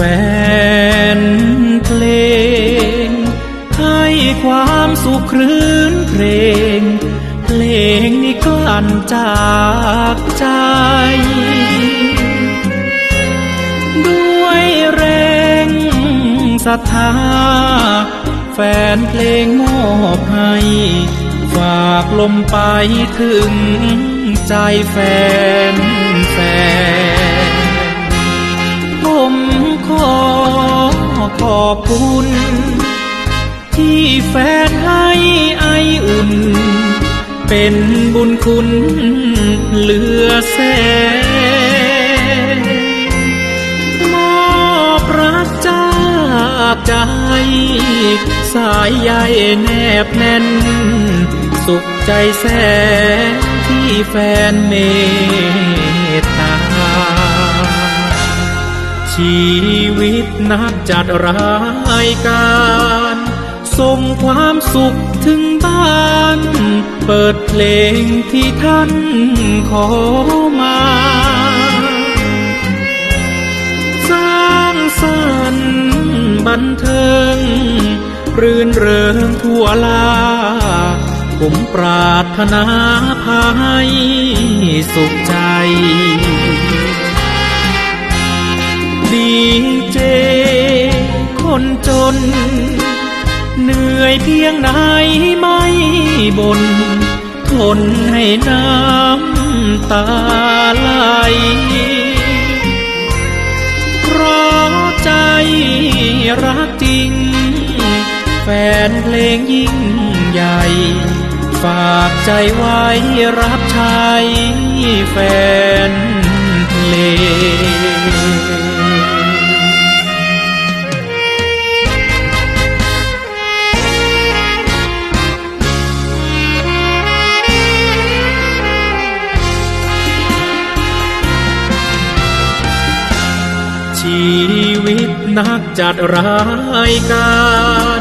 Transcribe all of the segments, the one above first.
แฟนเพลง ให้ความสุขครื้นเพลง เพลงนี้กลั่นจากใจ ด้วยแรงศรัทธา แฟนเพลงมอบให้ ฝากลมไปถึงใจแฟนแฟน ขอขอบคุณ ที่แฟนให้ไออุ่น เป็นบุญคุณเหลือแสนมอบรักจากใจ สายใยแนบแน่น สุขใจแสนที่แฟนเมตตาชี นักจัดรายการ ส่งความสุขถึงบ้าน เปิดเพลงที่ท่านขอมา สร้างสรรค์บันเทิง รื่นเริงทั่วลา ผมปรารถนาพาให้สุขใจ ดี คนจน เหนื่อยเพียงไหนไม่บนทนให้น้ำตาไหลเพราะใจรักจริง แฟนเพลงยิ่งใหญ่ ฝากใจไว้รับใช้แฟนเพลง ชีวิตนักจัดรายการ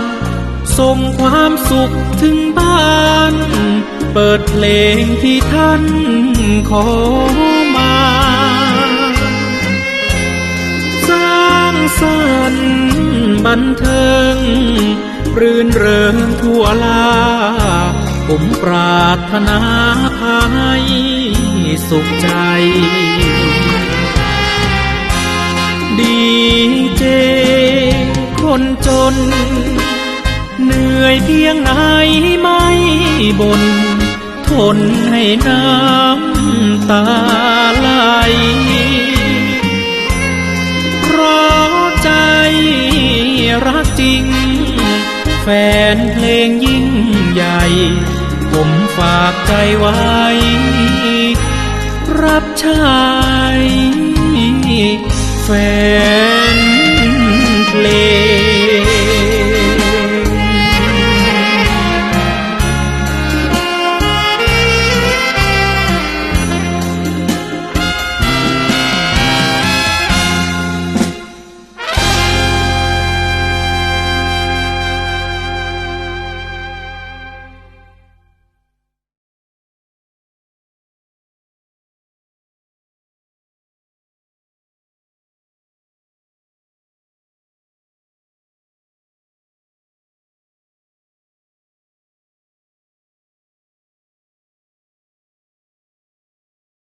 ส่งความสุขถึงบ้าน เปิดเพลงที่ท่านขอมา สร้างสรรค์บันเทิง รื่นเริงทั่วลา ผมปรารถนาพาให้สุขใจ น เหนื่อยเพียงไหนไม่บน ทนให้น้ำตาไหลเพราะใจรักจริง แฟนเพลงยิ่งใหญ่ ผมฝากใจไว้ รับใช้แฟน